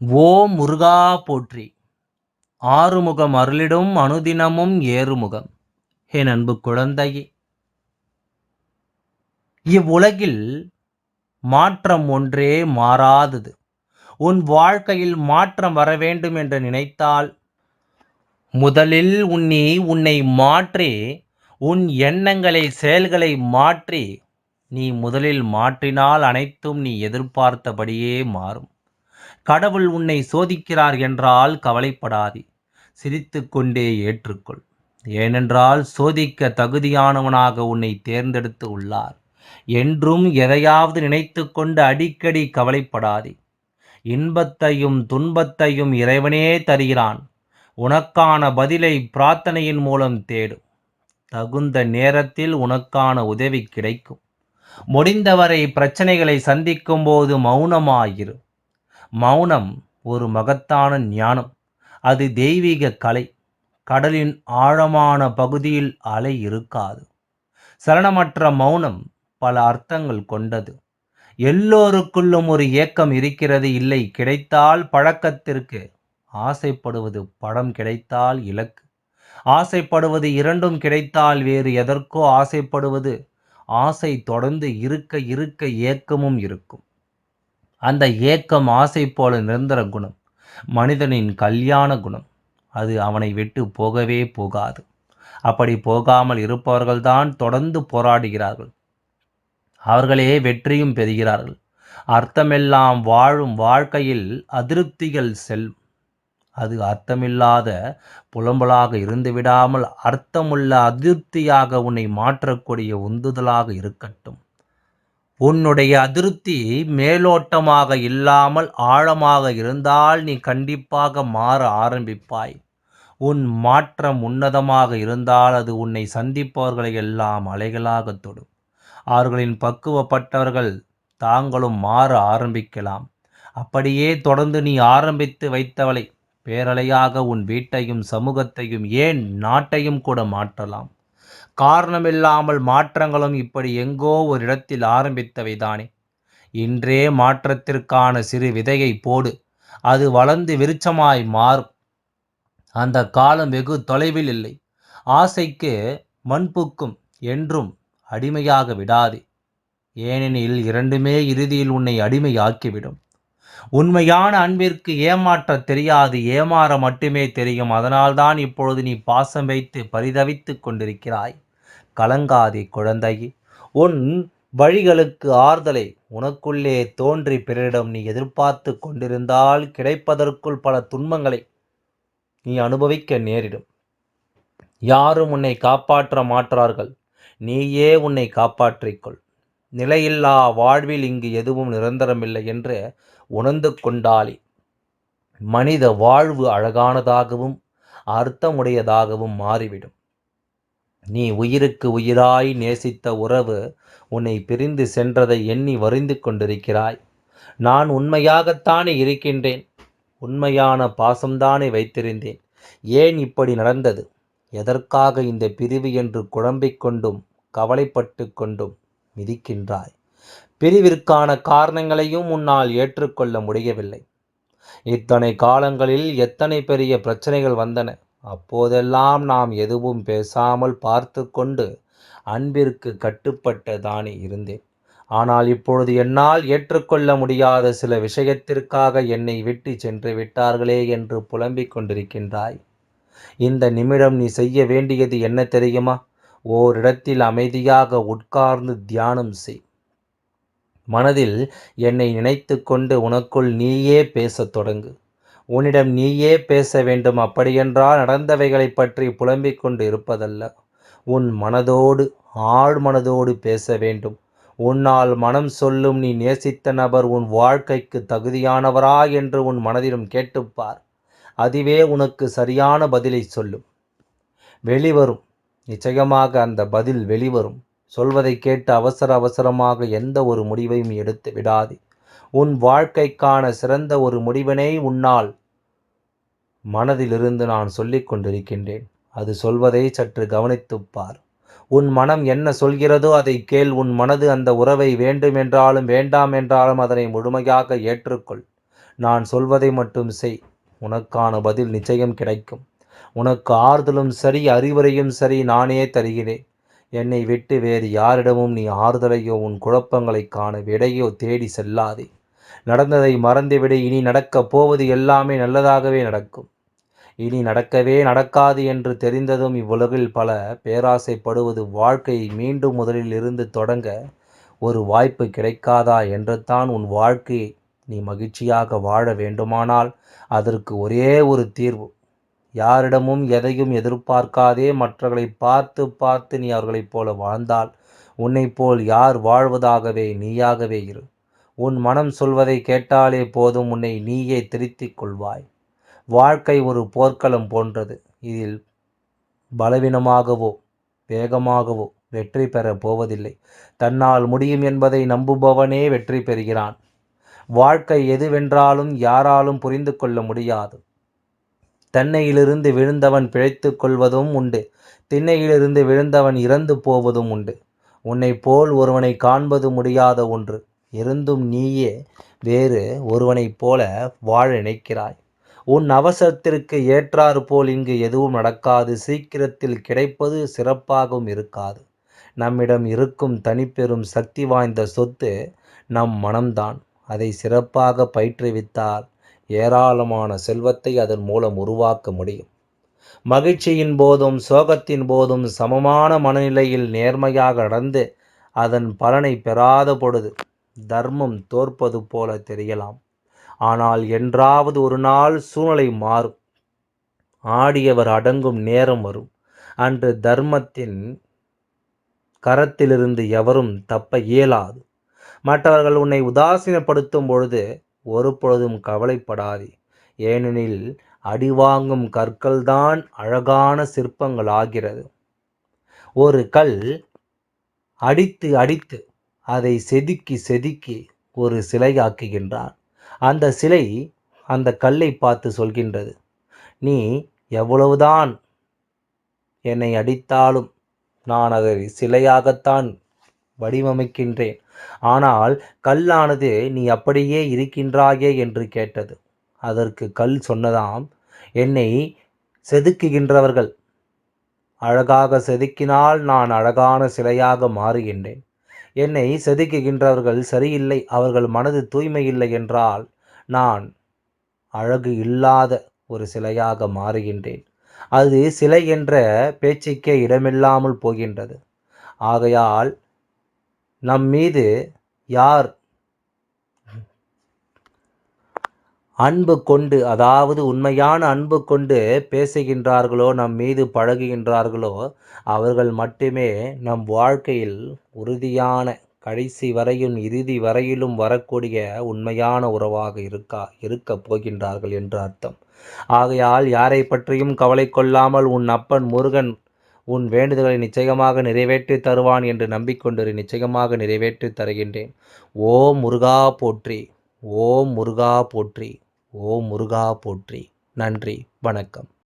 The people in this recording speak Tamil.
ஓ முருகா போற்றி. ஆறுமுகம் அருளிடும் அனுதினமும் ஏறுமுகம். என் அன்பு குழந்தையே இவ்வுலகில் மாற்றம் ஒன்றே மாறாதது. உன் வாழ்க்கையில் மாற்றம் வர வேண்டும் என்று நினைத்தால் முதலில் உன்னி உன்னை மாற்றி உன் எண்ணங்களை செயல்களை மாற்றி நீ முதலில் மாற்றினால் அனைத்தும் நீ எதிர்பார்த்தபடியே மாறும். கடவுள் உன்னை சோதிக்கிறார் என்றால் கவலைப்படாதே. சிரித்து கொண்டே ஏற்றுக்கொள். ஏனென்றால் சோதிக்க தகுதியானவனாக உன்னை தேர்ந்தெடுத்து உள்ளார். என்றும் எதையாவது நினைத்து கொண்டு அடிக்கடி கவலைப்படாதே. இன்பத்தையும் துன்பத்தையும் இறைவனே தருகிறான். உனக்கான பதிலை பிரார்த்தனையின் மூலம் தேடும். தகுந்த நேரத்தில் உனக்கான உதவி கிடைக்கும். முடிந்தவரை பிரச்சனைகளை சந்திக்கும் போது மௌனமாயிரு. மௌனம் ஒரு மகத்தான ஞானம். அது தெய்வீக கலை. கடலின் ஆழமான பகுதியில் அலை இருக்காது. சலனமற்ற மௌனம் பல அர்த்தங்கள் கொண்டது. எல்லோருக்குள்ளும் ஒரு ஏக்கம் இருக்கிறது இல்லை. கிடைத்தால் பழக்கத்திற்கு ஆசைப்படுவது படம் கிடைத்தால் இலக்கு. ஆசைப்படுவது இரண்டும் கிடைத்தால் வேறு எதற்கோ ஆசைப்படுவது. ஆசை தொடர்ந்து இருக்க இருக்க ஏக்கமும் இருக்கும். அந்த ஏக்கம் ஆசை போல நிரந்தர குணம். மனிதனின் கல்யாண குணம். அது அவனை விட்டு போகவே போகாது. அப்படி போகாமல் இருப்பவர்கள்தான் தொடர்ந்து போராடுகிறார்கள். அவர்களே வெற்றியும் பெறுகிறார்கள். அர்த்தமெல்லாம் வாழும் வாழ்க்கையில் அதிருப்திகள் செல்லும். அது அர்த்தமில்லாத புலம்பலாக இருந்து விடாமல் அர்த்தமுள்ள அதிருப்தியாக உன்னை மாற்றக்கூடிய உந்துதலாக இருக்கட்டும். உன்னுடைய அதிருப்தி மேலோட்டமாக இல்லாமல் ஆழமாக இருந்தால் நீ கண்டிப்பாக மாற ஆரம்பிப்பாய். உன் மாற்றம் உன்னதமாக இருந்தால் அது உன்னை சந்திப்பவர்களை எல்லாம் அலைகளாக தொடும். அவர்களின் பக்குவப்பட்டவர்கள் தாங்களும் மாற ஆரம்பிக்கலாம். அப்படியே தொடர்ந்து நீ ஆரம்பித்து வைத்தவளை பேரலையாக உன் வீட்டையும் சமூகத்தையும் ஏன் நாட்டையும் கூட மாற்றலாம். காரணமில்லாமல் மாற்றங்களும் இப்படி எங்கோ ஒரு இடத்தில் ஆரம்பித்தவைதானே இன்றே மாற்றத்திற்கான சிறு விதையை போடு அது வளர்ந்து விருச்சமாய் மாறும். அந்த காலம் வெகு தொலைவில் இல்லை. ஆசைக்கு மண்புக்கும் என்றும் அடிமையாக விடாதே. ஏனெனில் இரண்டுமே இறுதியில் உன்னை அடிமையாக்கிவிடும். உண்மையான அன்பிற்கு ஏமாற்ற தெரியாது ஏமாற மட்டுமே தெரியும். அதனால்தான் இப்பொழுது நீ பாசம் வைத்து பரிதவித்து கொண்டிருக்கிறாய். கலங்காதே குழந்தையே. உன் வழிகளுக்கு ஆறுதலை உனக்குள்ளே தோன்றி பிறரிடம் நீ எதிர்பார்த்து கொண்டிருந்தால் கிடைப்பதற்குள் பல துன்பங்களை நீ அனுபவிக்க நேரிடும். யாரும் உன்னை காப்பாற்ற மாற்றார்கள் நீயே உன்னை காப்பாற்றிக்கொள். நிலையில்லா வாழ்வில் இங்கு எதுவும் நிரந்தரமில்லை என்று உணர்ந்து கொண்டாலே. மனித வாழ்வு அழகானதாகவும் அர்த்தமுடையதாகவும் மாறிவிடும். நீ உயிருக்கு உயிராய் நேசித்த உறவு உன்னை பிரிந்து சென்றதை எண்ணி வருந்து கொண்டிருக்கிறாய். நான் உண்மையாகத்தானே இருக்கின்றேன். உண்மையான பாசம்தானே வைத்திருந்தேன். ஏன் இப்படி நடந்தது? எதற்காக இந்த பிரிவு என்று குழம்பிக் கொண்டும் கவலைப்பட்டு கொண்டும் மிதிக்கின்றாய்? பிரிவிற்கான காரணங்களையும் உன்னால் ஏற்றுக்கொள்ள முடியவில்லை. இத்தனை காலங்களில் எத்தனை பெரிய பிரச்சனைகள் வந்தன? அப்போதெல்லாம் நாம் எதுவும் பேசாமல் பார்த்து கொண்டு அன்பிற்கு கட்டுப்பட்டதானே இருந்தேன். ஆனால் இப்பொழுது என்னால் ஏற்றுக்கொள்ள முடியாத சில விஷயத்திற்காக என்னை விட்டு சென்று விட்டார்களே என்று புலம்பிக் கொண்டிருக்கின்றாய். இந்த நிமிடம் நீ செய்ய வேண்டியது என்ன தெரியுமா? ஓரிடத்தில் அமைதியாக உட்கார்ந்து தியானம் செய். மனதில் என்னை நினைத்து கொண்டு உனக்குள் நீயே பேசத் தொடங்கு. உன்னிடம் நீயே பேச வேண்டும். அப்படியென்றால் நடந்தவைகளை பற்றி புலம்பிக் கொண்டு இருப்பதல்ல உன் மனதோடு ஆழ் மனதோடு பேச வேண்டும். உன்னால் மனம் சொல்லும் நீ நேசித்த நபர் உன் வாழ்க்கைக்கு தகுதியானவரா என்று உன் மனதிலும் கேட்டுப்பார் அதுவே உனக்கு சரியான பதிலை சொல்லும். வெளிவரும். நிச்சயமாக அந்த பதில் வெளிவரும். சொல்வதை கேட்டு அவசர அவசரமாக எந்த ஒரு முடிவையும் எடுத்து விடாதே. உன் வாழ்க்கைக்கான சிறந்த ஒரு முடிவினை உன்னால் மனதிலிருந்து நான் சொல்லிக் கொண்டிருக்கின்றேன். அது சொல்வதை சற்று கவனித்துப்பார் உன் மனம் என்ன சொல்கிறதோ அதை கேள். உன் மனது அந்த உறவை வேண்டுமென்றாலும் வேண்டாம் என்றாலும் அதனை முழுமையாக ஏற்றுக்கொள். நான் சொல்வதை மட்டும் செய். உனக்கான பதில் நிச்சயம் கிடைக்கும். உனக்கு ஆறுதலும் சரி அறிவுரையும் சரி நானே தருகிறேன். என்னை விட்டு வேறு யாரிடமும் நீ ஆறுதலையோ உன் குழப்பங்களை காண விடையோ தேடி செல்லாதே. நடந்ததை மறந்துவிடு. இனி நடக்கப் போவது எல்லாமே நல்லதாகவே நடக்கும். இனி நடக்கவே நடக்காது என்று தெரிந்ததும் இவ்வுலகில் பல பேராசைப்படுவது வாழ்க்கையை மீண்டும் முதலில் இருந்து தொடங்க ஒரு வாய்ப்பு கிடைக்காதா என்று தான் உன் வாழ்க்கையை நீ மகிழ்ச்சியாக வாழ வேண்டுமானால் அதற்கு ஒரே ஒரு தீர்வு. யாரிடமும் எதையும் எதிர்பார்க்காதே மற்றவர்களை பார்த்து பார்த்து நீ அவர்களைப் போல வாழ்ந்தால் உன்னை போல் யார் வாழ்வதாகவே நீயாகவே இரு. உன் மனம் சொல்வதை கேட்டாலே போதும் உன்னை நீயே திருத்திக் கொள்வாய். வாழ்க்கை ஒரு போர்க்களம் போன்றது. இதில் பலவீனமாகவோ வேகமாகவோ வெற்றி பெற போவதில்லை. தன்னால் முடியும் என்பதை நம்புபவனே வெற்றி பெறுகிறான். வாழ்க்கை எதுவென்றாலும் யாராலும் புரிந்து கொள்ள முடியாது. தன்னையிலிருந்து விழுந்தவன் பிழைத்து கொள்வதும் உண்டு. திண்ணையிலிருந்து விழுந்தவன் இறந்து போவதும் உண்டு. உன்னை போல் ஒருவனை காண்பது முடியாத ஒன்று. இருந்தும் நீயே வேறு ஒருவனைப் போல வாழ நினைக்கிறாய். உன் அவசரத்திற்கு ஏற்றாறு போல் இங்கு எதுவும் நடக்காது. சீக்கிரத்தில் கிடைப்பது சிறப்பாகவும் இருக்காது. நம்மிடம் இருக்கும் தனிப்பெரும் சக்தி வாய்ந்த சொத்து நம் மனம்தான். அதை சிறப்பாக பயிற்றுவித்தால் ஏராளமான செல்வத்தை அதன் மூலம் உருவாக்க முடியும். மகிழ்ச்சியின் போதும் சோகத்தின் போதும் சமமான மனநிலையில் நேர்மையாக நடந்து அதன் பலனை பெறாத பொழுது தர்மம் தோற்பது போல தெரியலாம். ஆனால் என்றாவது ஒரு நாள் சூழ்நிலை மாறும். ஆடியவர் அடங்கும் நேரம் வரும். அன்று தர்மத்தின் கரத்திலிருந்து எவரும் தப்ப இயலாது. மற்றவர்கள் உன்னை உதாசீனப்படுத்தும் பொழுது ஒரு பொழுதும் கவலைப்படாதே. ஏனெனில் அடிவாங்கும் கற்கள்தான் அழகான சிற்பங்கள் ஆகிறது ஒரு கல் அடித்து அடித்து அதை செதுக்கி செதுக்கி ஒரு சிலையாக்குகின்றார் அந்த சிலை அந்த கல்லை பார்த்து சொல்கின்றது நீ எவ்வளவுதான் என்னை அடித்தாலும் நான் அதை சிலையாகத்தான் வடிவமைக்கின்றேன். ஆனால் கல்லானது நீ அப்படியே இருக்கின்றாயே என்று கேட்டது. அதற்கு கல் சொன்னதாம் என்னை செதுக்குகின்றவர்கள் அழகாக செதுக்கினால் நான் அழகான சிலையாக மாறுகின்றேன். என்னை செதுக்குகின்றவர்கள் சரியில்லை அவர்கள் மனது தூய்மை இல்லை என்றால் நான் அழகு இல்லாத ஒரு சிலையாக மாறுகின்றேன். அது சிலை என்ற பேச்சுக்கே இடமில்லாமல் போகின்றது. ஆகையால் நம் மீது யார் அன்பு கொண்டு அதாவது உண்மையான அன்பு கொண்டு பேசுகின்றார்களோ நம் மீது பழகுகின்றார்களோ அவர்கள் மட்டுமே நம் வாழ்க்கையில் உறுதியான கடைசி வரையும் இறுதி வரையிலும் வரக்கூடிய உண்மையான உறவாக இருக்கா இருக்கப் போகின்றார்கள் என்று அர்த்தம். ஆகையால் யாரை பற்றியும் கவலை கொள்ளாமல் உன் அப்பன் முருகன் உன் வேண்டுதலை நிச்சயமாக நிறைவேற்றி தருவான் என்று நம்பிக்கொண்டு நிச்சயமாக நிறைவேற்றி தருகின்றேன். ஓ முருகா போற்றி ஓம் முருகா போற்றி. ஓ முருகா போற்றி. நன்றி. வணக்கம்.